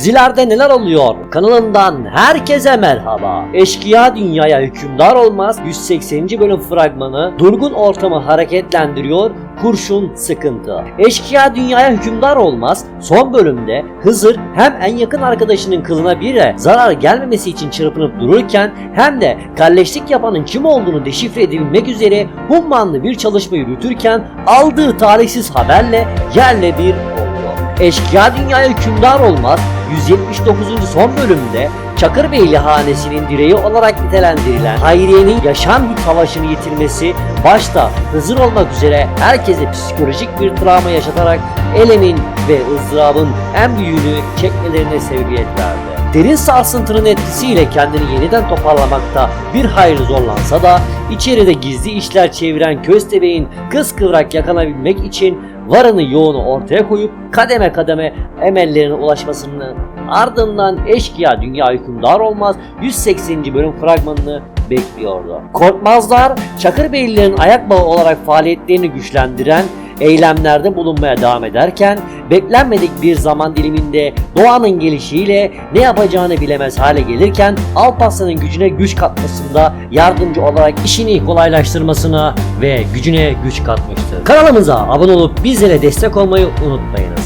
Dizilerde neler oluyor? Kanalından herkese merhaba. Eşkıya dünyaya hükümdar olmaz 180. bölüm fragmanı durgun ortamı hareketlendiriyor kurşun sıkıntı. Eşkıya dünyaya hükümdar olmaz son bölümde Hızır hem en yakın arkadaşının kılına bile zarar gelmemesi için çırpınıp dururken hem de kalleşlik yapanın kim olduğunu deşifre edebilmek üzere hummanlı bir çalışma yürütürken aldığı talihsiz haberle yerle bir oldu. Eşkıya dünyaya hükümdar olmaz 179. son bölümde Çakırbeyli hanesinin direği olarak nitelendirilen Hayriye'nin yaşam savaşını yitirmesi başta Hızır olmak üzere herkese psikolojik bir travma yaşatarak elemin ve ızdırabın en büyüğünü çekmelerine sebebiyet verdi. Derin sarsıntının etkisiyle kendini yeniden toparlamakta bir hayli zorlansa da içeride gizli işler çeviren köstebeğin kıskıvrak yakalabilmek için varını yoğunu ortaya koyup kademe kademe emellerine ulaşmasını ardından eşkıya dünya hükümdar olmaz 180. bölüm fragmanını bekliyordu. Korkmazlar Çakırbeylilerin ayak bağı olarak faaliyetlerini güçlendiren eylemlerde bulunmaya devam ederken beklenmedik bir zaman diliminde doğanın gelişiyle ne yapacağını bilemez hale gelirken Alparslan'ın gücüne güç katmasında yardımcı olarak işini kolaylaştırmasına ve gücüne güç katmıştır. Kanalımıza abone olup bizlere destek olmayı unutmayın.